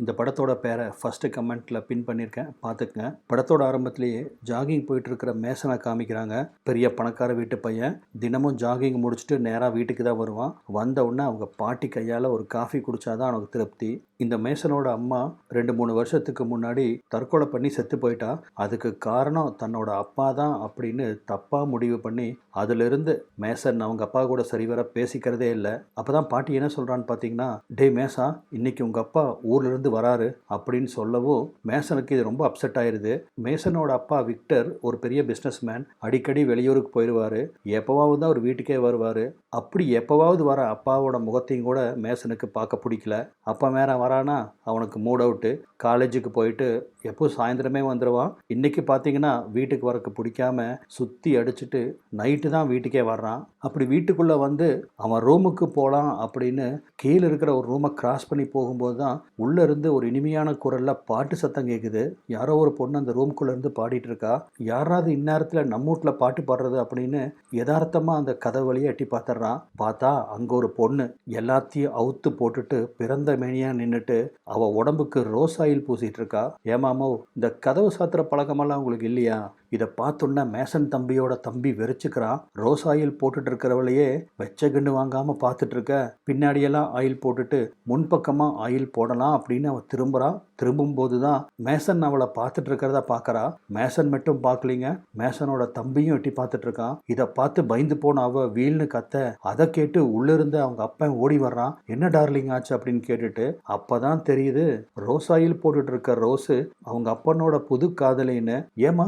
இந்த படத்தோட பேரை ஃபஸ்ட்டு கமெண்ட்டில் பின் பண்ணியிருக்கேன். பார்த்துக்குங்க. படத்தோட ஆரம்பத்திலேயே ஜாகிங் போயிட்டு இருக்கிற மேசனை காமிக்கிறாங்க. பெரிய பணக்கார வீட்டு பையன். தினமும் ஜாகிங் முடிச்சுட்டு நேராக வீட்டுக்கு தான் வருவான். வந்த உடனே அவங்க பாட்டி கையால் ஒரு காஃபி குடிச்சாதான் அவனுக்கு திருப்தி. இந்த மேசனோட அம்மா ரெண்டு மூணு வருஷத்துக்கு முன்னாடி தற்கொலை பண்ணி செத்து போயிட்டா. அதுக்கு காரணம் தன்னோட அப்பா தான் அப்படின்னு தப்பாக முடிவு பண்ணி அதிலிருந்து மேசன் அவங்க அப்பா கூட சரிவர பேசிக்கிறதே இல்லை. அப்போ தான் பாட்டி என்ன சொல்கிறான்னு பார்த்தீங்கன்னா டே மேசா இன்னைக்கு உங்கள் அப்பா ஊர்லேருந்து வராரு அப்படின்னு சொல்லவும் மேசனுக்கு இது ரொம்ப அப்செட் ஆயிருது. மேசனோட அப்பா விக்டர் ஒரு பெரிய பிஸ்னஸ் மேன் அடிக்கடி வெளியூருக்கு போயிடுவார் எப்போவாவது தான் அவர் வீட்டுக்கே வருவார். அப்படி எப்போவாவது வர அப்பாவோட முகத்தையும் கூட மேசனுக்கு பார்க்க பிடிக்கல. அப்பா மேலே வரானா அவனுக்கு மூட் அவுட்டு காலேஜுக்கு போயிட்டு எப்போ சாயந்தரமே வந்துடுவான் இன்றைக்கி பார்த்தீங்கன்னா வீட்டுக்கு வரக்கு பிடிக்காம சுற்றி அடிச்சுட்டு நைட்டு தான் வீட்டுக்கே வர்றான். அப்படி வீட்டுக்குள்ளே வந்து அவன் ரூமுக்கு போகலாம் அப்படின்னு கீழே இருக்கிற ஒரு ரூமை கிராஸ் பண்ணி போகும்போது தான் உள்ளே இருந்து ஒரு இனிமையான குரலில் பாட்டு சத்தம் கேட்குது யாரோ ஒரு பொண்ணு அந்த ரூம்குள்ளே இருந்து பாடிட்டு இருக்கா. யாராவது இந்நேரத்தில் நம்ம வீட்டில் பாட்டு பாடுறது அப்படின்னு யதார்த்தமாக அந்த கதை வழியை எட்டி பார்த்துட்றான் பார்த்தா அங்கே ஒரு பொண்ணு எல்லாத்தையும் அவுத்து போட்டுட்டு பிறந்த மேனியாக நின்றுட்டு அவள் உடம்புக்கு ரோஸ் ஆயில் பூசிட்டு இருக்கா. ஏமாமோ இந்த கதவு சாத்துற பழக்கமெல்லாம் உங்களுக்கு இல்லையா? இதை பார்த்தோன்னே மேசன் தம்பியோட தம்பி வெறிச்சுக்கிறான் ரோஸ் ஆயில் போட்டுட்டு இருக்கிறவளையே வெச்ச கண்டு வாங்காமல் பார்த்துட்டு இருக்க பின்னாடியெல்லாம் ஆயில் போட்டுட்டு முன்பக்கமாக ஆயில் போடலாம் அப்படின்னு அவள் திரும்புகிறான் திரும்பும்போது தான் மேசன் அவளை பார்த்துட்டு இருக்கிறத பார்க்கறா மேசன் மட்டும் பார்க்கலிங்க மேசனோட தம்பியும் எட்டி பார்த்துட்டு இருக்கான் இதை பார்த்து பயந்து போன அவ வீல்னு கத்த அதை கேட்டு உள்ளிருந்து அவங்க அப்பன் ஓடி வர்றான். என்ன டார்லிங் ஆச்சு? அப்படின்னு கேட்டுட்டு அப்பதான் தெரியுது. ரோஸ் ஆயில் போட்டுட்டு இருக்க ரோஸு அவங்க அப்பனோட புது காதலின்னு. ஏமா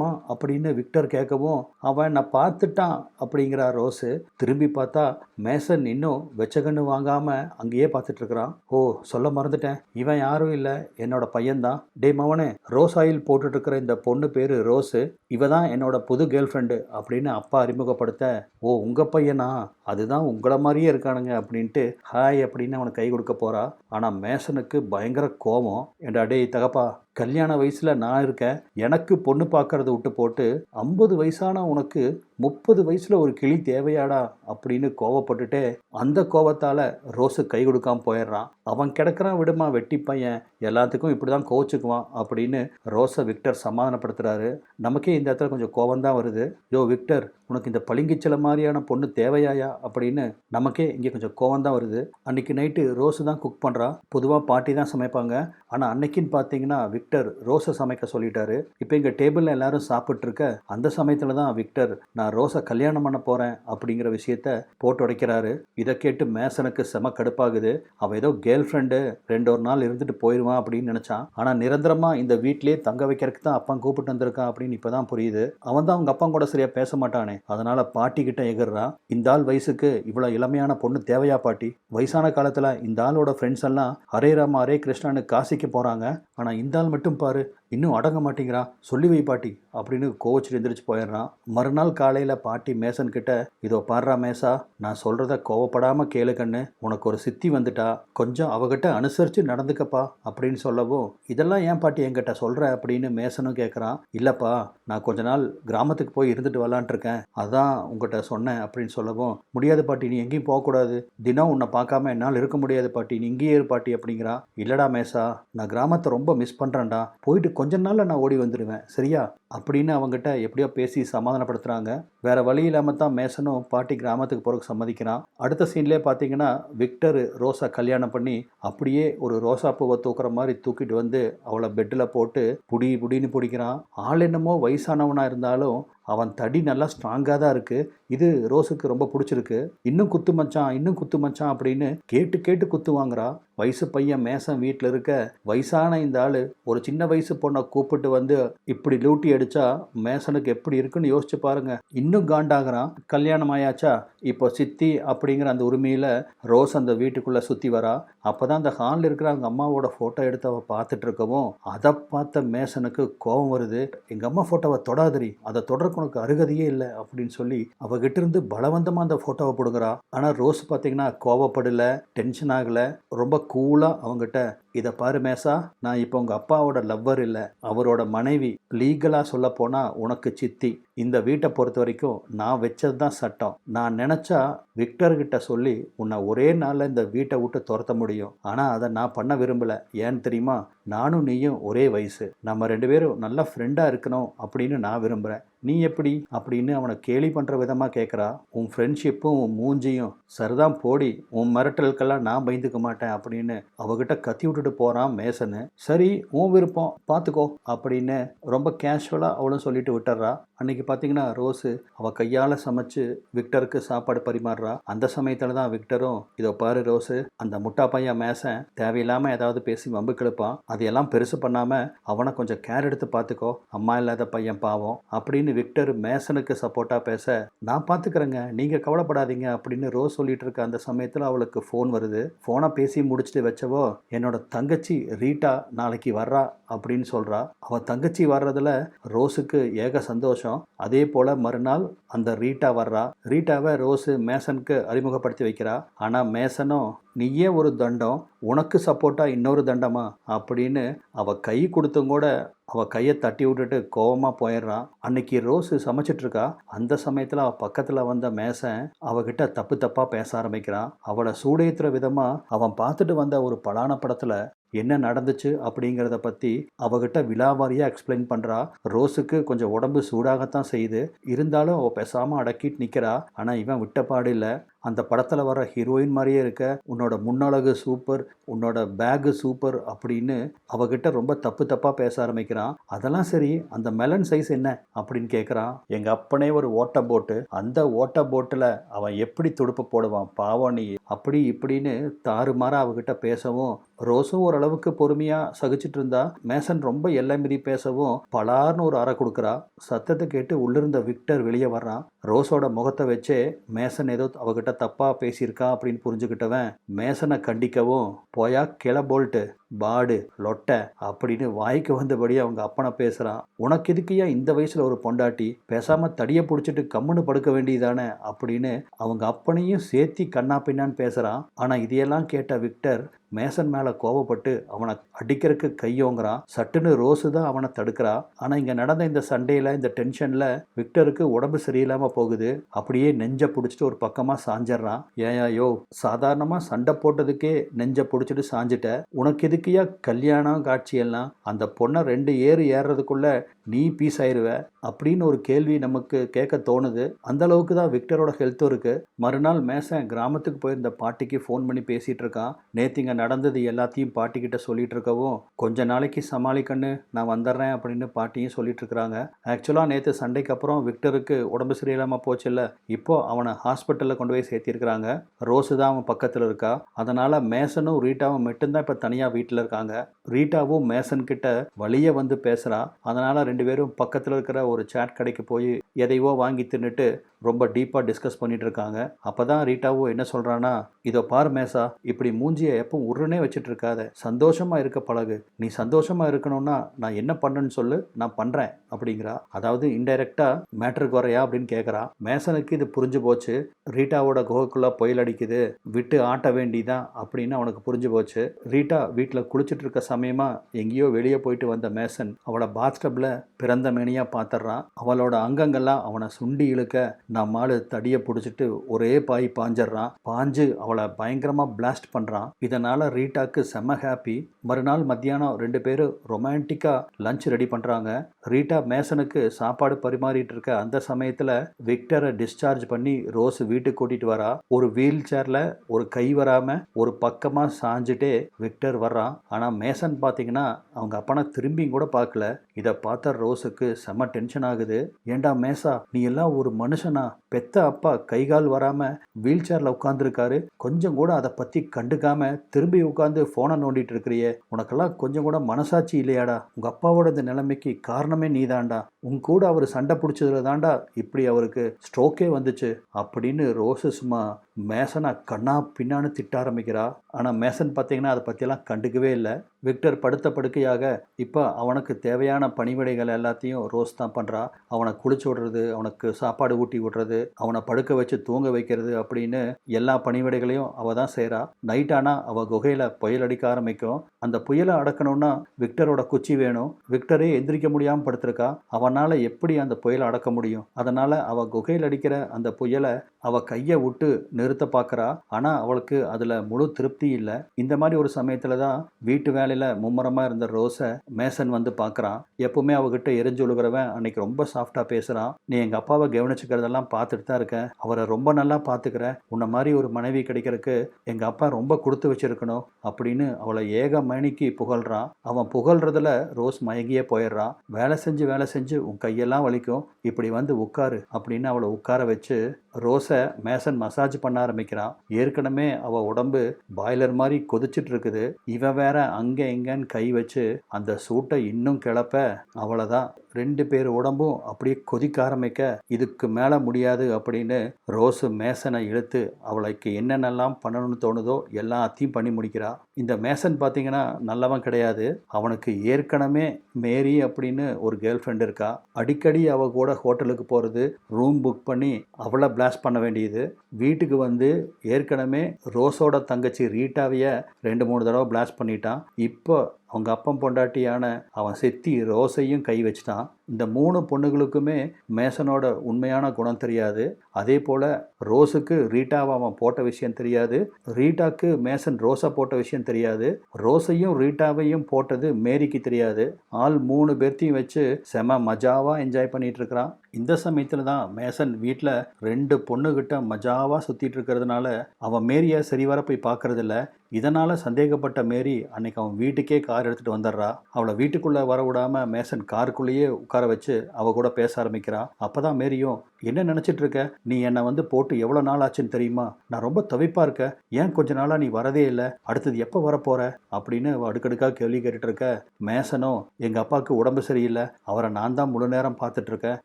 சந்தோஷமா அப்படின்னு விக்டர் கேட்கவும் அவன் நான் பார்த்துட்டான் அப்படிங்கிறா ரோஸு. திரும்பி பார்த்தா மேசன் இன்னும் வெச்சகன்னு வாங்காம அங்கேயே பார்த்துட்டு இருக்கிறான் ஓ சொல்ல மறந்துட்டேன். இவன் யாரும் இல்லை. என்னோட பையன்தான். டே மவனே ரோஸ் ஆயில் போட்டுட்டு இருக்கிற இந்த பொண்ணு பேரு ரோஸு. இவ தான் என்னோட புது கேர்ள் ஃப்ரெண்டு அப்படின்னு அப்பா அறிமுகப்படுத்த ஓ உங்க பையனா? அதுதான் உங்களை மாதிரியே இருக்கானுங்க அப்படின்ட்டு ஹாய் அப்படின்னு அவனை கை கொடுக்க போறா. ஆனால் மேசனுக்கு பயங்கர கோபம் ஏண்டா டேய் தகப்பா கல்யாண வயசில் நான் இருக்கேன். எனக்கு பொண்ணு பார்க்கறத விட்டு போட்டு ஐம்பது வயசான உனக்கு முப்பது வயசில் ஒரு கிளி தேவையாடா அப்படின்னு கோவப்பட்டுட்டே அந்த கோவத்தால் ரோஸு கை கொடுக்காம போயிடுறான். அவன் கிடக்கிறான் விடுமா வெட்டி பையன் எல்லாத்துக்கும் இப்படி தான் கோவச்சுக்குவான் அப்படின்னு ரோஸை விக்டர் சமாதானப்படுத்துகிறாரு நமக்கே இந்த இடத்துல கொஞ்சம் கோவம் தான் வருது. யோ விக்டர் உனக்கு இந்த பளிங்கிச்சல மாதிரியான பொண்ணு தேவையாயா அப்படின்னு நமக்கே இங்கே கொஞ்சம் கோவம் தான் வருது. அன்னைக்கு நைட்டு ரோஸு தான் குக் பண்ணுறா பொதுவாக பாட்டி தான் சமைப்பாங்க. ஆனால் அன்னைக்குன்னு பார்த்தீங்கன்னா விக்டர் ரோஸை சமைக்க சொல்லிட்டாரு. இப்போ எங்கள் டேபிளில் எல்லாரும் சாப்பிட்ருக்க அந்த சமயத்தில் தான் விக்டர் நான் ரோஸை கல்யாணம் பண்ண போகிறேன் அப்படிங்கிற விஷயத்த போட்டு உடைக்கிறாரு. இதை கேட்டு மேசனுக்கு செம கடுப்பாகுது. அவன் ஏதோ கேர்ள் ஃப்ரெண்டு ரெண்டு ஒரு நாள் இருந்துட்டு போயிடுவான் அப்படின்னு நினச்சான். ஆனால் நிரந்தரமாக இந்த வீட்டிலேயே தங்க வைக்கிறதுக்கு தான் அப்பா கூப்பிட்டு வந்திருக்கான் அப்படின்னு இப்போ தான் புரியுது. அவன் தான் அவங்க அப்பா கூட சரியாக பேச மாட்டானே. அதனால் பாட்டி கிட்ட எகிர்றான் இந்த ஆள் வயசுக்கு இவ்வளோ இளமையான பொண்ணு தேவையா பாட்டி? வயசான காலத்தில் இந்த ஆளோட ஃப்ரெண்ட்ஸ் எல்லாம் ஹரே ராமா ஹரே கிருஷ்ணான்னு காசிக்கு போகிறாங்க ஆனால் இந்த ஆள் மட்டும் பாரு இன்னும் அடங்க மாட்டேங்கிறான் சொல்லி வை பாட்டி. அப்படின்னு கோவச்சிட்டு எந்திரிச்சு போயிடுறான். மறுநாள் காலையில் பாட்டி மேசன் கிட்ட இதோ பாடுறா மேசா நான் சொல்கிறத கோவப்படாமல் கேளு கண்ணு. உனக்கு ஒரு சித்தி வந்துட்டா. கொஞ்சம் அவகிட்ட அனுசரித்து நடந்துக்கப்பா அப்படின்னு சொல்லவும் இதெல்லாம் ஏன் பாட்டி என்கிட்ட சொல்கிற அப்படின்னு மேசனும் கேட்குறான் இல்லைப்பா நான் கொஞ்ச நாள் கிராமத்துக்கு போய் இருந்துட்டு வரலான்ட்டு இருக்கேன். அதான் உங்ககிட்ட சொன்னேன். அப்படின்னு சொல்லவும் முடியாது பாட்டி நீ எங்கேயும் போகக்கூடாது. தினம் உன்னை பார்க்காம என்னால் இருக்க முடியாது பாட்டி. நீ இங்கேயே இரு பாட்டி அப்படிங்கிறா. இல்லடா மேசா நான் கிராமத்தை ரொம்ப மிஸ் பண்ணுறேன்டா போயிட்டு கொஞ்ச நாளில் நான் ஓடி வந்துடுவேன் சரியா? அப்படின்னு அவங்ககிட்ட எப்படியோ பேசி சமாதானப்படுத்துகிறாங்க வேற வழி இல்லாமல் தான் மேசனும் பாட்டி கிராமத்துக்கு போகிறதுக்கு சம்மதிக்கிறான். அடுத்த சீன்லேயே பார்த்தீங்கன்னா விக்டர் ரோஸா கல்யாணம் பண்ணி அப்படியே ஒரு ரோசா பூவை தூக்குற மாதிரி தூக்கிட்டு வந்து அவளை பெட்டில் போட்டு புடி புடின்னு பிடிக்கிறான். ஆள் என்னமோ வயசானவனாக இருந்தாலும் அவன் தடி நல்லா ஸ்ட்ராங்காக தான் இருக்குது இது ரோஸுக்கு ரொம்ப பிடிச்சிருக்கு. இன்னும் குத்து மச்சான் இன்னும் குத்து மச்சான் அப்படின்னு கேட்டு கேட்டு குத்து வாங்குறா. வயசு பையன் மேசம் வீட்டில் இருக்க வயசான இந்த ஆள் ஒரு சின்ன வயசு பொண்ணை கூப்பிட்டு வந்து இப்படி லூட்டி அடிச்சா மேசனுக்கு எப்படி இருக்குன்னு யோசிச்சு பாருங்க. இன்னும் காண்டாகிறான். கல்யாணம் ஆயாச்சா? இப்போ சித்தி அப்படிங்கிற அந்த உரிமையில் ரோஸ் அந்த வீட்டுக்குள்ளே சுற்றி வரா. அப்போ தான் அந்த ஹாலில் இருக்கிற அவங்க அம்மாவோட ஃபோட்டோ எடுத்து அவள் பார்த்துட்டு இருக்கவும் அதை பார்த்த மேசனுக்கு கோபம் வருது. எங்கள் அம்மா ஃபோட்டோவை தொடாதரி அதை தொடர்க்கு உனக்கு அருகதையே இல்லை அப்படின்னு சொல்லி அவகிட்ட இருந்து பலவந்தமாக அந்த ஃபோட்டோவை கொடுக்குறா ஆனால் ரோஸ் பார்த்தீங்கன்னா கோவப்படலை டென்ஷன் ஆகலை. ரொம்ப கூலாக அவங்ககிட்ட இதை பாரு மேசா நான் இப்போ உங்கள் அப்பாவோட லவ்வர் இல்லை அவரோட மனைவி லீகலாக சொல்ல போனால் உனக்கு சித்தி. இந்த வீட்டை பொறுத்த வரைக்கும் நான் வச்சது தான் சட்டம். நான் நினச்சா விக்டர்கிட்ட சொல்லி உன்னை ஒரே நாளில் இந்த வீட்டை விட்டு துரத்த முடியும். ஆனால் அதை நான் பண்ண விரும்பலை. ஏன்னு தெரியுமா? நானும் நீயும் ஒரே வயசு. நம்ம ரெண்டு பேரும் நல்ல ஃப்ரெண்டாக இருக்கணும் அப்படின்னு நான் விரும்புகிறேன் நீ எப்படி? அப்படின்னு அவனை கேலி பண்ணுற விதமாக கேட்குறா உன் ஃப்ரெண்ட்ஷிப்பும் உன் மூஞ்சியும் சரிதான் போடி. உன் மிரட்டலுக்கெல்லாம் நான் பயந்துக்க மாட்டேன் அப்படின்னு அவகிட்ட கத்தி விட்டுட்டு போகிறான் மேசனு. சரி உன் விருப்பம். பார்த்துக்கோ அப்படின்னு ரொம்ப கேஷுவலாக அவளும் சொல்லிட்டு விட்டுறா. அன்னைக்கு பார்த்தீங்கன்னா ரோஸு அவள் கையால் சமைச்சு விக்டருக்கு சாப்பாடு பரிமாறுறா. அந்த சமயத்தில் தான் விக்டரும் இதோ பாரு ரோஸு அந்த முட்டா பையன் மேசன் தேவையில்லாமல் ஏதாவது பேசி வம்பு கிழப்பான் அதையெல்லாம் பெருசு பண்ணாமல் அவனை கொஞ்சம் கேர் எடுத்து பார்த்துக்கோ அம்மா இல்லாத பையன் பாவம் அப்படின்னு விக்டர் மேசனுக்கு சப்போர்ட்டாக பேச நான் பார்த்துக்கிறேங்க நீங்கள் கவலைப்படாதீங்க அப்படின்னு ரோஸ் சொல்லிட்டு இருக்க அந்த சமயத்தில் அவளுக்கு ஃபோன் வருது. ஃபோனை பேசி முடிச்சுட்டு வச்சவோ என்னோட தங்கச்சி ரீட்டா நாளைக்கு வர்றா அப்படின்னு சொல்கிறா அவள் தங்கச்சி வர்றதுல ரோஸுக்கு ஏக சந்தோஷம். அதே போல் மறுநாள் அந்த ரீட்டா வர்றா. ரீட்டாவை ரோஸு மேசனுக்கு அறிமுகப்படுத்தி வைக்கிறா. ஆனால் மேசனும் நீயே ஒரு தண்டம் உனக்கு சப்போர்ட்டாக இன்னொரு தண்டமா? அப்படின்னு அவள் கை கொடுத்தும் கூட அவள் கையை தட்டி விட்டுட்டு கோவமாக போயிடுறான் அன்னைக்கு ரோஸு சமைச்சிட்டு இருக்கா. அந்த சமயத்தில் அவள் பக்கத்தில் வந்த மேசன் அவகிட்ட தப்பு தப்பாக பேச ஆரம்பிக்கிறான் அவளை சூடேற்றுற விதமாக அவன் பார்த்துட்டு வந்த ஒரு பலான படத்தில் என்ன நடந்துச்சு அப்படிங்கிறத பற்றி அவகிட்ட விலாவாரியாக எக்ஸ்பிளைன் பண்ணுறா ரோஸுக்கு கொஞ்சம் உடம்பு சூடாகத்தான் செய்யுது. இருந்தாலும் அவள் பேசாமல் அடக்கிட்டு நிற்கிறா ஆனால் இவன் விட்டப்பாடு இல்லை. அந்த படத்தில் வர ஹீரோயின் மாதிரியே இருக்க உன்னோட முன்னழகு சூப்பர் உன்னோட பேகு சூப்பர் அப்படின்னு அவகிட்ட ரொம்ப தப்பு தப்பாக பேச ஆரம்பிக்கிறான். அதெல்லாம் சரி அந்த மெலன் சைஸ் என்ன அப்படின்னு கேட்குறான் எங்கள் அப்பனே ஒரு ஓட்ட போட்டு அந்த ஓட்ட போட்டில் அவன் எப்படி துடுப்பு போடுவான் பாவம் நீ அப்படி இப்படின்னு தாறுமாறாக அவகிட்ட பேசவும் ரோஸும் ஓரளவுக்கு பொறுமையாக சகிச்சிட்டு இருந்தா மேசன் ரொம்ப எல்லை மீறி பேசவும் பலார்னு ஒரு அறை கொடுக்குறா. சத்தத்தை கேட்டு உள்ளிருந்த விக்டர் வெளியே வர்றான். ரோஸோட முகத்தை வச்சே மேசன் ஏதோ அவகிட்ட தப்பாக பேசியிருக்கா அப்படின்னு புரிஞ்சுக்கிட்டவன் மேசனை கண்டிக்கவும் போயா கிள போல்ட்டு. பாடு லொட்டை அப்படின்னு வாய்க்கு வந்தபடி அவங்க அப்பனை பேசுகிறான் உனக்கு எதுக்குயா இந்த வயசில் ஒரு பொண்டாட்டி? பேசாமல் தடியை பிடிச்சிட்டு கம்முன்னு படுக்க வேண்டியதானே அப்படின்னு அவங்க அப்பனையும் சேர்த்தி கண்ணா பின்னான்னு பேசுகிறான் ஆனால் இதையெல்லாம் கேட்ட விக்டர் மேசன் மேலே கோவப்பட்டு அவனை அடிக்கிறதுக்கு கையோங்கிறான் சட்டுன்னு ரோஸு தான் அவனை தடுக்கிறா. ஆனால் இங்கே நடந்த இந்த சண்டையில் இந்த டென்ஷனில் விக்டருக்கு உடம்பு சரியில்லாமல் போகுது. அப்படியே நெஞ்சை பிடிச்சிட்டு ஒரு பக்கமாக சாஞ்சிட்றான். ஏயா யோ சாதாரணமாக சண்டை போட்டதுக்கே நெஞ்சை பிடிச்சிட்டு சாஞ்சிட்ட. உனக்கு எதுக்குயா கல்யாணம் காட்சியெல்லாம்? அந்த பொண்ணை ரெண்டு ஏறு ஏறுறதுக்குள்ள நீ பீஸ் ஆயிருவ? அப்படின்னு ஒரு கேள்வி நமக்கு கேட்க தோணுது. அந்த அளவுக்கு தான் விக்டரோட ஹெல்த்தும் இருக்கு. மறுநாள் மேசன் கிராமத்துக்கு போயிருந்த பாட்டிக்கு ஃபோன் பண்ணி பேசிட்டு இருக்கான். நேத்திங்க நடந்தது எல்லாத்தையும் பாட்டிக்கிட்ட சொல்லிட்டு இருக்கவும் கொஞ்ச நாளைக்கு சமாளிக்கன்னு நான் வந்துடுறேன் அப்படின்னு பாட்டியும் சொல்லிட்டு இருக்கிறாங்க ஆக்சுவலாக நேற்று சண்டைக்கு அப்புறம் விக்டருக்கு உடம்பு சரியில்லாமல் போச்சுல்ல. இப்போ அவனை ஹாஸ்பிட்டலில் கொண்டு போய் சேர்த்திருக்கிறாங்க. ரோஸு தான் அவன் பக்கத்தில் இருக்கா. அதனால மேசனும் ரீட்டாவும் மட்டும்தான் இப்போ தனியாக வீட்டில் இருக்காங்க. ரீட்டாவும் மேசன் கிட்ட வழியே வந்து பேசுகிறா அதனால ரெண்டு பேரும் பக்கத்தில் இருக்கிற ஒரு சாட் கடைக்கு போய் எதையோ வாங்கி தின்னுட்டு ரொம்ப டீப்பாக டிஸ்கஸ் பண்ணிட்டு இருக்காங்க அப்போ தான் ரீட்டாவோ என்ன சொல்கிறான்னா இதோ பார் மேசா இப்படி மூஞ்சியை எப்போ உருனே வச்சுட்டு இருக்காத சந்தோஷமாக இருக்க பழகு. நீ சந்தோஷமாக இருக்கணும்னா நான் என்ன பண்ணுன்னு சொல்லு. நான் பண்ணுறேன் அப்படிங்கிறா. அதாவது இன்டைரக்டாக மேட்ருக்கு வரையா? அப்படின்னு கேட்குறா மேசனுக்கு இது புரிஞ்சு போச்சு. ரீட்டாவோட குகைக்குள்ளே புயல் அடிக்குது. விட்டு ஆட்ட வேண்டிதான் அப்படின்னு அவனுக்கு புரிஞ்சு போச்சு. ரீட்டா வீட்டில் குளிச்சுட்டு இருக்க சமயமாக எங்கேயோ வெளியே போயிட்டு வந்த மேசன் அவளை பாத்டப்பில் பிறந்த மேனியாக பார்த்துட்றான் அவளோட அங்கங்கள்லாம் அவனை சுண்டி இழுக்க நம்மால் தடியை பிடிச்சிட்டு ஒரே பாய் பாஞ்சிடுறான் பாஞ்சு அவளை பயங்கரமாக பிளாஸ்ட் பண்ணுறான் இதனால் ரீட்டாக்கு செம்ம ஹாப்பி மறுநாள் மத்தியானம் ரெண்டு பேரும் ரொமான்டிக்காக லஞ்ச் ரெடி பண்ணுறாங்க ரீட்டா மேசனுக்கு சாப்பாடு பரிமாறிட்டு இருக்க அந்த சமயத்தில் விக்டரை டிஸ்சார்ஜ் பண்ணி ரோஸ் வீட்டுக்கு கூட்டிகிட்டு வரா. ஒரு வீல் சேரில் ஒரு கை வராமல் ஒரு பக்கமாக சாஞ்சிட்டே விக்டர் வர்றான். ஆனால் மேசன் பார்த்தீங்கன்னா அவங்க அப்பனை திரும்பியும் கூட பார்க்கல இதை பார்த்த ரோஸுக்கு செம்ம டென்ஷன் ஆகுது. ஏண்டா மேசா நீ எல்லாம் ஒரு மனுஷனா? பெத்த அப்பா கை கால் வராமல் வீல் சேரில் உட்காந்துருக்காரு கொஞ்சம் கூட அதை பற்றி கண்டுக்காம திரும்பி உட்காந்து ஃபோனை நோண்டிட்டு இருக்கிறியே. உனக்கெல்லாம் கொஞ்சம் கூட மனசாட்சி இல்லையாடா? உங்கள் அப்பாவோட இந்த நிலைமைக்கு காரணமே நீதாண்டா உன் கூட அவர் சண்டை பிடிச்சதுல தாண்டா இப்படி அவருக்கு ஸ்ட்ரோக்கே வந்துச்சு. அப்படின்னு ரோஸு சும்மா மேசனை கண்ணா பின்னான்னு திட்ட ஆரம்பிக்கிறா. ஆனால் மேசன் பார்த்தீங்கன்னா அதை பற்றியெல்லாம் கண்டுக்கவே இல்லை. விக்டர் படுத்த படுக்கையாக இப்போ அவனுக்கு தேவையான பணிவிடைகள் எல்லாத்தையும் ரோஸ் தான் பண்ணுறா அவனை குளிச்சு விடுறது அவனுக்கு சாப்பாடு ஊட்டி விடுறது அவனை படுக்க வச்சு தூங்க வைக்கிறது அப்படின்னு எல்லா பணிவிடைகளையும் அவள் தான் செய்கிறா நைட் ஆனால் அவள் குகையில் புயல் அடிக்க ஆரம்பிக்கும். அந்த புயலை அடக்கணும்னா விக்டரோட குச்சி வேணும். விக்டரே எந்திரிக்க முடியாமல் படுத்திருக்கா. அவனால் எப்படி அந்த புயலை அடக்க முடியும்? அதனால் அவள் குகையில் அடிக்கிற அந்த புயலை அவள் கையை விட்டு நிறுத்த பார்க்குறா ஆனால் அவளுக்கு அதில் முழு திருப்தி இல்லை. இந்த மாதிரி ஒரு சமயத்தில் தான் வீட்டு வேலையில் மும்முரமாக இருந்த ரோஸை மேசன் வந்து பார்க்குறான் எப்போவுமே அவகிட்ட எரிஞ்சு ஒழுகிறவன் அன்னைக்கு ரொம்ப சாஃப்டாக பேசுகிறான் நீ எங்கள் அப்பாவை கவனிச்சுக்கிறதெல்லாம் பார்த்துட்டு தான் இருக்கேன். அவரை ரொம்ப நல்லா பார்த்துக்கிற உன்னை மாதிரி ஒரு மனைவி கிடைக்கிறதுக்கு எங்கள் அப்பா ரொம்ப கொடுத்து வச்சிருக்கணும் அப்படின்னு அவளை ஏக மணிக்கு புகழ்றான் அவன் புகழ்றதுல ரோஸ் மயங்கியே போயிடுறான் வேலை செஞ்சு வேலை செஞ்சு உன் கையெல்லாம் வலிக்கும். இப்படி வந்து உட்காரு அப்படின்னு அவளை உட்கார வச்சு ரோஸை மேசன் மசாஜ் பண்ண ஆரம்பிக்கிறான். ஏற்கனவே அவள் உடம்பு பாய்லர் மாதிரி கொதிச்சிட்டு இருக்குது. இவன் வேற அங்கே இங்கன்னு கை வச்சு அந்த சூட்டை இன்னும் கிளப்ப அவ்வளோதான் ரெண்டு பேர் உடம்பும் அப்படியே கொதிக்க ஆரம்பிக்க இதுக்கு மேலே முடியாது அப்படின்னு ரோஸு மேசனை இழுத்து அவளுக்கு என்னென்னலாம் பண்ணணும்னு தோணுதோ எல்லாத்தையும் பண்ணி முடிக்கிறா. இந்த மேசன் பார்த்தீங்கன்னா நல்லவன் கிடையாது. அவனுக்கு ஏற்கனவே மேரி அப்படின்னு ஒரு கேர்ள் ஃப்ரெண்ட் இருக்கா. அடிக்கடி அவ கூட ஹோட்டலுக்கு போகிறது ரூம் புக் பண்ணி அவளை பிளாஸ்ட் பண்ண வேண்டியது. வீட்டுக்கு வந்து ஏற்கனவே ரோஸோட தங்கச்சி ரீட்டாவைய ரெண்டு மூணு தடவை பிளாஸ்ட் பண்ணிட்டான். இப்போ அவங்க அப்பம் பொண்டாட்டியான அவன் செத்தி ரோஸையும் கை வச்சிட்டான். இந்த மூணு பொண்ணுகளுக்குமே மேசனோட உண்மையான குணம் தெரியாது. அதே போல் ரோஸுக்கு ரீட்டாவை அவன் போட்ட விஷயம் தெரியாது. ரீட்டாக்கு மேசன் ரோஸை போட்ட விஷயம் தெரியாது. ரோஸையும் ரீட்டாவையும் போட்டது மேரிக்கு தெரியாது. ஆள் மூணு பேர்த்தையும் வச்சு செம மஜாவாக என்ஜாய் பண்ணிகிட்டு இருக்கிறான் இந்த சமயத்தில் தான் மேசன் வீட்டில் ரெண்டு பொண்ணுகிட்ட மஜாவாக சுற்றிட்டு இருக்கிறதுனால அவன் மேரியை சரிவர போய் பார்க்கறதில்ல இதனால் சந்தேகப்பட்ட மேரி அன்னைக்கு அவன் வீட்டுக்கே கார் எடுத்துகிட்டு வந்துடுறா. அவளை வீட்டுக்குள்ளே வர விடாமல் மேசன் காருக்குள்ளேயே உட்கார வச்சு அவ கூட பேச ஆரம்பிக்கிறா. அப்போ தான் மேரியும் என்ன நினச்சிட்டு இருக்க? நீ என்னை வந்து போட்டு எவ்வளோ நாள் ஆச்சுன்னு தெரியுமா? நான் ரொம்ப தவிப்பாக இருக்க. ஏன் கொஞ்ச நாளாக நீ வரதே இல்லை? அடுத்தது எப்போ வரப்போற? அப்படின்னு அடுக்கடுக்காக கேள்வி கேட்டுட்டு இருக்க மேசனும் எங்கள் அப்பாவுக்கு உடம்பு சரியில்லை. அவரை நான் தான் முழு நேரம் பார்த்துட்டு இருக்கேன்.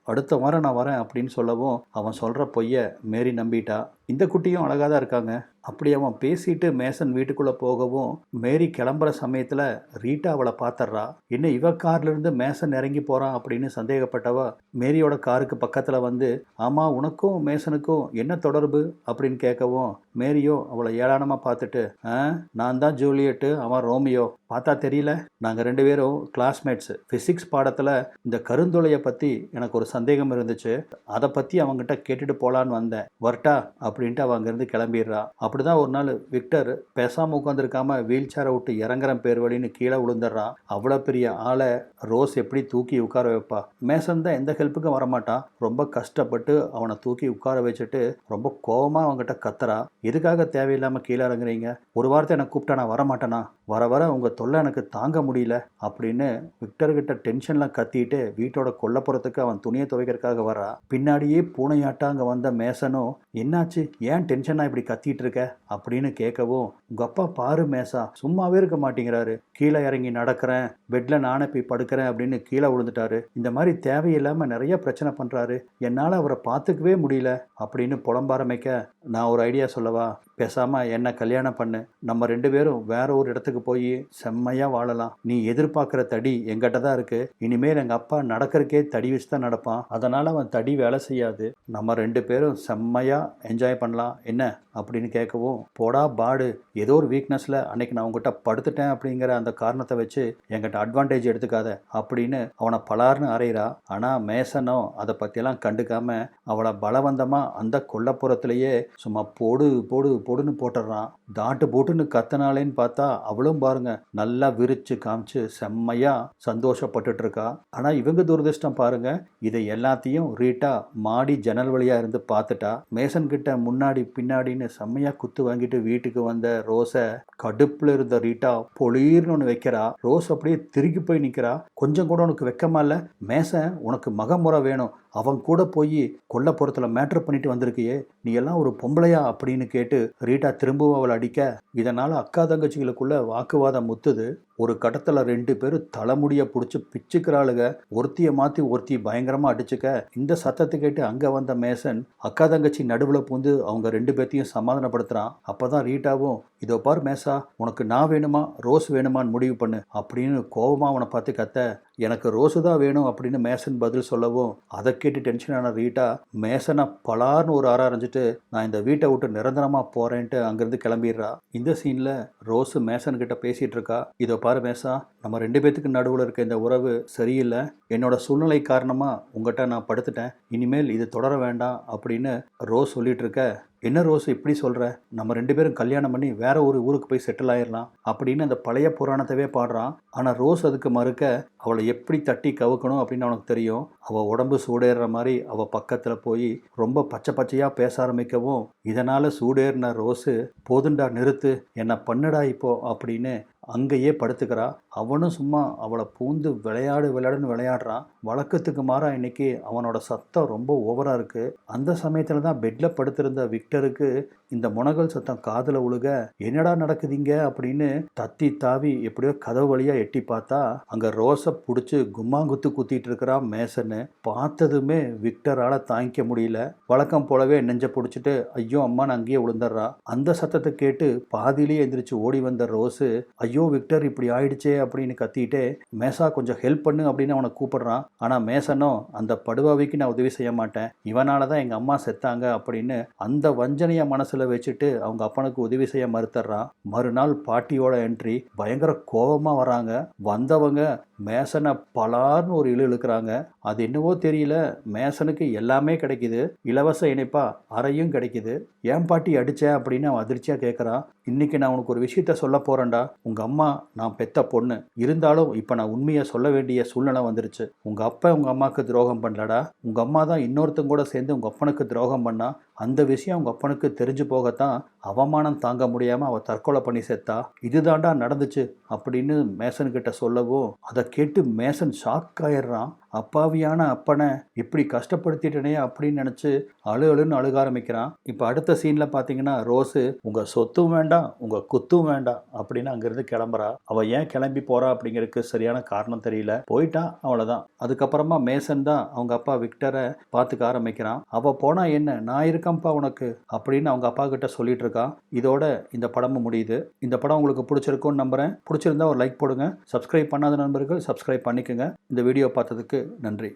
அடுத்த வாரம் நான் வரேன் அப்படின்னு சொல்லவும் அவன் சொல்கிற பொய்ய மேரி நம்பிட்டா. இந்த குட்டியும் அழகாக தான் இருக்காங்க. அப்படி அவன் பேசிட்டு மேசன் வீட்டுக்குள்ளே போகவும் மேரி கிளம்புற சமயத்தில் ரீட்டா அவளை பார்த்துட்றா என்ன இவ கார்லேருந்து மேசன் இறங்கி போகிறான் அப்படின்னு சந்தேகப்பட்டவ மேரியோட காருக்கு பக்கத்தில் வந்து ஆமாம் உனக்கும் மேசனுக்கும் என்ன தொடர்பு? அப்படின்னு கேட்கவும் மேரியோ அவளை ஏளானமாக பார்த்துட்டு ஆ நான் தான் ஜூலியட்டு அவன் ரோமியோ. பார்த்தா தெரியல. நாங்கள் ரெண்டு பேரும் கிளாஸ்மேட்ஸு ஃபிசிக்ஸ் பாடத்தில் இந்த கருந்தொலையை பற்றி எனக்கு ஒரு சந்தேகம் இருந்துச்சு. அதை பற்றி அவங்ககிட்ட கேட்டுட்டு போகலான்னு வந்தேன். வரட்டா அப்படின்ட்டு அவன் அங்கேருந்து கிளம்பிடுறா. அப்படி தான் ஒரு நாள் விக்டர் பேசாமல் உட்காந்துருக்காம வீல் சேரை விட்டு இறங்குறேன் பேர் வழின்னு கீழே விழுந்துடுறான். அவ்வளோ பெரிய ஆளை ரோஸ் எப்படி தூக்கி உட்கார வைப்பா? மேசன் தான் எந்த ஹெல்ப்புக்கும் வரமாட்டான். ரொம்ப கஷ்டப்பட்டு அவனை தூக்கி உட்கார வச்சுட்டு ரொம்ப கோவமாக அவங்ககிட்ட கத்துறா. எதுக்காக தேவையில்லாமல் கீழே இறங்குறீங்க? ஒரு வாரத்தை என்னை கூப்பிட்டா நான் வரமாட்டேனா? வர வர உங்கள் சொல்ல எனக்கு தாங்க முடியல அப்படின்னு விக்டர்கிட்ட டென்ஷன்லாம் கத்திட்டு வீட்டோட கொல்லப்புறத்துக்கு அவன் துணியை துவைக்கிறதுக்காக வரா. பின்னாடியே பூனையாட்டா அங்கே வந்த மேசனும் என்னாச்சு? ஏன் டென்ஷனாக இப்படி கத்திட்டு இருக்க? அப்படின்னு கேட்கவும் உங்கள் அப்பா பாரு மேசா சும்மாவே இருக்க மாட்டேங்கிறாரு. கீழே இறங்கி நடக்கிறேன் பெட்டில் நானே போய் படுக்கிறேன் அப்படின்னு கீழே விழுந்துட்டாரு. இந்த மாதிரி தேவையில்லாமல் நிறைய பிரச்சனை பண்ணுறாரு என்னால் அவரை பார்த்துக்கவே முடியல அப்படின்னு புலம்ப ஆரம்பிக்க நான் ஒரு ஐடியா சொல்லவா? பேசாமல் என்ன கல்யாணம் பண்ணு. நம்ம ரெண்டு பேரும் வேற ஒரு இடத்துக்கு போய் செம்மையாக வாழலாம். நீ எதிர்பார்க்குற தடி எங்கிட்ட தான் இருக்குது இனிமேல் எங்கள் அப்பா நடக்கிறக்கே தடி வச்சு தான் நடப்பான். அதனால் அவன் தடி வேலை செய்யாது. நம்ம ரெண்டு பேரும் செம்மையாக என்ஜாய் பண்ணலாம். என்ன? அப்படின்னு கேட்கவும் போடா பாடு. ஏதோ ஒரு வீக்னஸில் அன்னைக்கு நான் உங்ககிட்ட படுத்துட்டேன் அப்படிங்கிற அந்த காரணத்தை வச்சு எங்கிட்ட அட்வான்டேஜ் எடுத்துக்காத அப்படின்னு அவனை பலார்னு அறையிறா. ஆனால் மேசனோ அதை பற்றியெல்லாம் கண்டுக்காமல் அவளை பலவந்தமாக அந்த கொல்லப்புறத்திலேயே சும்மா போடு போடு பொடுன்னு போட்டுடுறான். தாட்டு போட்டுன்னு கத்தனாலேன்னு பார்த்தா அவளும் பாருங்க நல்லா விரிச்சு காமிச்சு செம்மையா சந்தோஷப்பட்டுட்டு இருக்கா ஆனால் இவங்க துரதிர்ஷ்டம் பாருங்க இதை எல்லாத்தையும் ரீட்டா மாடி ஜன்னல் வழியா இருந்து பார்த்துட்டா. மேசன் கிட்ட முன்னாடி பின்னாடின்னு செம்மையா குத்து வாங்கிட்டு வீட்டுக்கு வந்த ரோஸை கடுப்புல இருந்த ரீட்டா பொளீர்னு ஒன்று வைக்கிறா. ரோஸ் அப்படியே திருகி போய் நிற்கிறா கொஞ்சம் கூட உனக்கு வெக்கமா இல்லை? மேசன் உனக்கு மகமுறை வேணும். அவன் கூட போய் கொல்லப்புறத்தில் மேட்ரு பண்ணிட்டு வந்திருக்கியே. நீ எல்லாம் ஒரு பொம்பளையா அப்படின்னு கேட்டு ரீட்டா திரும்பவும் அவளை அடிக்க. இதனால் அக்கா தங்கச்சிகளுக்குள்ள வாக்குவாதம் முத்துது. ஒரு கட்டத்தில் ரெண்டு பேரும் தலைமுடியை பிடிச்சி பிச்சுக்கிறாளுங்க ஒருத்தியை மாற்றி ஒருத்தி பயங்கரமாக அடிச்சுக்க. இந்த சத்தத்தை கேட்டு அங்கே வந்த மேசன் அக்கா தங்கச்சி நடுவில் பூந்து அவங்க ரெண்டு பேர்த்தையும் சமாதானப்படுத்துகிறான் அப்போ தான் ரீட்டாவும் இதோ பார் மேசா உனக்கு நான் வேணுமா? ரோஸ் வேணுமான்னு முடிவு பண்ணு. அப்படின்னு கோபமாக அவனை பார்த்து கத்த எனக்கு ரோஸு தான் வேணும் அப்படின்னு மேசன் பதில் சொல்லவும் அதை கேட்டு டென்ஷனான ரீட்டா மேசனை பலார்னு ஒரு அற அரைஞ்சிட்டு நான் இந்த வீட்டை விட்டு நிரந்தரமாக போகிறேன்ட்டு அங்கேருந்து கிளம்பிடுறா. இந்த சீனில் ரோஸு மேசன் கிட்ட பேசிகிட்டு இருக்கா இதோ பாரு மேசா நம்ம ரெண்டு பேத்துக்கு நடுவில் இருக்க இந்த உறவு சரியில்லை. என்னோட சூழ்நிலை காரணமாக உங்கள்கிட்ட நான் படுத்துட்டேன். இனிமேல் இது தொடர வேண்டாம் அப்படின்னு ரோஸ் சொல்லிட்டு இருக்க. என்ன ரோஸ் இப்படி சொல்கிற நம்ம ரெண்டு பேரும் கல்யாணம் பண்ணி வேற ஒரு ஊருக்கு போய் செட்டில் ஆயிடலாம் அப்படின்னு அந்த பழைய புராணத்தவே பாடுறான். ஆனால் ரோஸ் அதுக்கு மறுக்க அவளை எப்படி தட்டி கவுக்கணும் அப்படின்னு அவனுக்கு தெரியும். அவள் உடம்பு சூடேறுற மாதிரி அவள் பக்கத்தில் போய் ரொம்ப பச்சை பச்சையாக பேச ஆரம்பிக்கவும் இதனால் சூடேறின ரோஸு போதுண்டா நிறுத்து என்னை பண்ணுடா இப்போ அப்படின்னு அங்கேயே படுத்துக்கிறா. அவனும் சும்மா அவளை பூந்து விளையாடு விளையாடுன்னு விளையாடுறான். வழக்கத்துக்கு மாறா இன்னைக்கு அவனோட சத்தம் ரொம்ப ஓவராக இருக்குது அந்த சமயத்தில் தான் பெட்டில் படுத்திருந்த விக்டருக்கு இந்த முனகல் சத்தம் காதில் உழுக என்னடா நடக்குதுங்க? அப்படின்னு தத்தி தாவி எப்படியோ கதவு வழியாக எட்டி பார்த்தா அங்கே ரோஸை பிடிச்சி கும்மாங்குத்து குத்திட்டு இருக்கிறான் மேசன்னு. பார்த்ததுமே விக்டரால் தாங்கிக்க முடியல. வழக்கம் போலவே நெஞ்ச பிடிச்சிட்டு ஐயோ அம்மான்னு அங்கேயே விழுந்துடுறா அந்த சத்தத்தை கேட்டு பாதியிலேயே எந்திரிச்சு ஓடி வந்த ரோஸு ஐயோ விக்டர் இப்படி ஆயிடுச்சே அப்படின்னு கத்திட்டே மேசா கொஞ்சம் ஹெல்ப் பண்ணு அப்படின்னு அவனை கூப்பிடுறான். ஆனால் மேசனும் அந்த படுவாவிக்கு நான் உதவி செய்ய மாட்டேன். இவனால தான் எங்கள் அம்மா செத்தாங்க அப்படின்னு அந்த வஞ்சனையை மனசு மனசில் வச்சுட்டு அவங்க அப்பனுக்கு உதவி செய்ய மறுத்துறான் மறுநாள் பாட்டியோட என்ட்ரி பயங்கர கோபமாக வராங்க. வந்தவங்க மேசனை பலார்னு ஒரு இழு இழுக்கிறாங்க. அது என்னவோ தெரியல. மேசனுக்கு எல்லாமே கிடைக்குது. இலவச இணைப்பா அறையும் கிடைக்குது. ஏன் பாட்டி அடித்தேன் அப்படின்னு அவன் அதிர்ச்சியாக கேட்குறான் இன்னைக்கு நான் உனக்கு ஒரு விஷயத்த சொல்ல போகிறேன்டா உங்கள் அம்மா நான் பெத்த பொண்ணு. இருந்தாலும் இப்போ நான் உண்மையை சொல்ல வேண்டிய சூழ்நிலை வந்துருச்சு. உங்கள் அப்பா உங்கள் அம்மாவுக்கு துரோகம் பண்ணலடா. உங்கள் அம்மா தான் இன்னொருத்தங்க கூட சேர்ந்து உங்கள் அப்பனுக்கு துரோகம் பண்ணா அந்த விஷயம் உங்கள் அப்பனுக்கு தெரிஞ்சு போகத்தான் அவமானம் தாங்க முடியாமல் அவள் தற்கொலை பண்ணி செத்தா இதுதாண்டா நடந்துச்சு அப்படின்னு மேசன்கிட்ட சொல்லவும் அதை கேட்டு மேசன் ஷாக் ஆயிடுறான். அப்பாவியான அப்பனை இப்படி கஷ்டப்படுத்திட்டனே அப்படின்னு நினச்சி அழு அழுன்னு அழுக ஆரம்பிக்கிறான். இப்போ அடுத்த சீனில் பார்த்தீங்கன்னா ரோஸு உங்கள் சொத்தும் வேண்டாம் உங்கள் குத்தும் வேண்டாம் அப்படின்னு அங்கேருந்து கிளம்புறா. அவள் ஏன் கிளம்பி போகிறா அப்படிங்கிறதுக்கு சரியான காரணம் தெரியல. போயிட்டான் அவ்வளோதான் அதுக்கப்புறமா மேசன் தான் அவங்க அப்பா விக்டரை பார்த்துக்க ஆரம்பிக்கிறான். அவள் போனால் என்ன? நான் இருக்கேன்ப்பா உனக்கு அப்படின்னு அவங்க அப்பா கிட்ட சொல்லிட்டு இருக்கான் இதோட இந்த படமும் முடியுது. இந்த படம் உங்களுக்கு பிடிச்சிருக்கும்னு நம்புகிறேன் பிடிச்சிருந்தா ஒரு லைக் போடுங்க. சப்ஸ்கிரைப் பண்ணாத நண்பர்கள் சப்ஸ்கிரைப் பண்ணிக்கோங்க. இந்த வீடியோ பார்த்ததுக்கு நன்றி.